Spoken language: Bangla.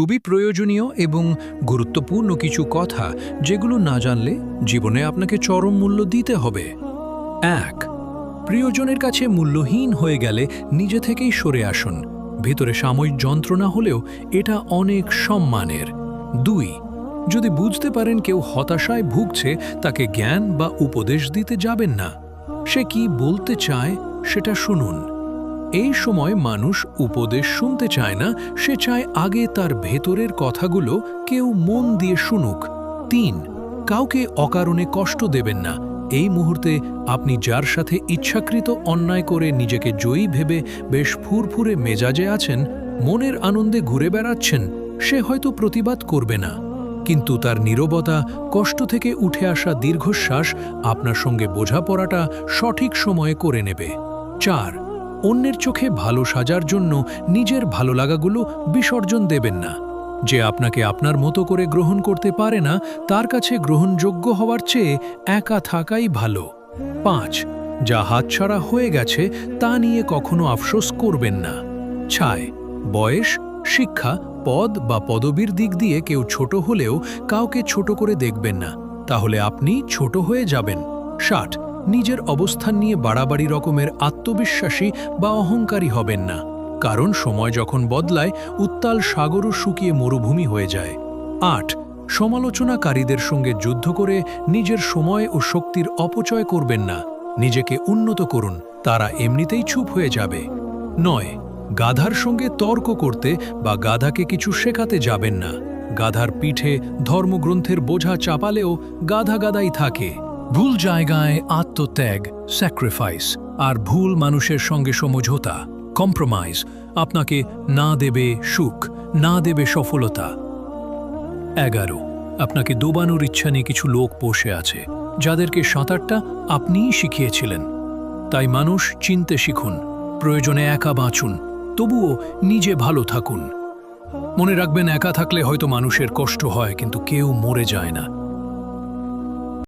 খুবই প্রয়োজনীয় এবং গুরুত্বপূর্ণ কিছু কথা যেগুলো না জানলে জীবনে আপনাকে চরম মূল্য দিতে হবে। এক, প্রিয়জনের কাছে মূল্যহীন হয়ে গেলে নিজে থেকেই সরে আসুন। ভিতরে সাময়িক যন্ত্রণা হলেও এটা অনেক সম্মানের। দুই, যদি বুঝতে পারেন কেউ হতাশায় ভুগছে, তাকে জ্ঞান বা উপদেশ দিতে যাবেন না। সে কি বলতে চায় সেটা শুনুন। এই সময় মানুষ উপদেশ শুনতে চায় না, সে চায় আগে তার ভেতরের কথাগুলো কেউ মন দিয়ে শুনুক। তিন, কাউকে অকারণে কষ্ট দেবেন না। এই মুহূর্তে আপনি যার সাথে ইচ্ছাকৃত অন্যায় করে নিজেকে জয়ী ভেবে বেশ ফুরফুরে মেজাজে আছেন, মনের আনন্দে ঘুরে বেড়াচ্ছেন, সে হয়তো প্রতিবাদ করবে না। কিন্তু তার নীরবতা, কষ্ট থেকে উঠে আসা দীর্ঘশ্বাস আপনার সঙ্গে বোঝাপড়াটা সঠিক সময়ে করে নেবে। চার অন্যের চোখে ভালো সাজার জন্য নিজের ভালো লাগাগুলো বিসর্জন দেবেন না। যে আপনাকে আপনার মতো করে গ্রহণ করতে পারে না, তার কাছে গ্রহণযোগ্য হওয়ার চেয়ে একা থাকাই ভালো। পাঁচ, যা হাতছাড়া হয়ে গেছে, তা নিয়ে কখনো আফসোস করবেন না। ছায়, বয়স, শিক্ষা, পদ বা পদবীর দিক দিয়ে কেউ ছোট হলেও কাউকে ছোট করে দেখবেন না। তাহলে আপনি ছোট হয়ে যাবেন। ষাট নিজের অবস্থান নিয়ে বাড়াবাড়ি রকমের আত্মবিশ্বাসী বা অহংকারী হবেন না। কারণ সময় যখন বদলায়, উত্তাল সাগরও শুকিয়ে মরুভূমি হয়ে যায়। আট, সমালোচনাকারীদের সঙ্গে যুদ্ধ করে নিজের সময় ও শক্তির অপচয় করবেন না। নিজেকে উন্নত করুন, তারা এমনিতেই চুপ হয়ে যাবে। নয়, গাধার সঙ্গে তর্ক করতে বা গাধাকে কিছু শেখাতে যাবেন না। গাধার পিঠে ধর্মগ্রন্থের বোঝা চাপালেও গাধা গাদাই থাকে। ভুল জায়গায় আত্মত্যাগ স্যাক্রিফাইস আর ভুল মানুষের সঙ্গে সমঝোতা কম্প্রোমাইজ আপনাকে না দেবে সুখ, না দেবে সফলতা। এগারো, আপনাকে ডোবানোর ইচ্ছা নিয়ে কিছু লোক বসে আছে, যাদেরকে সাঁতারটা আপনিই শিখিয়েছিলেন। তাই মানুষ চিনতে শিখুন, প্রয়োজনে একা বাঁচুন, তবুও নিজে ভালো থাকুন। মনে রাখবেন, একা থাকলে হয়তো মানুষের কষ্ট হয়, কিন্তু কেউ মরে যায় না।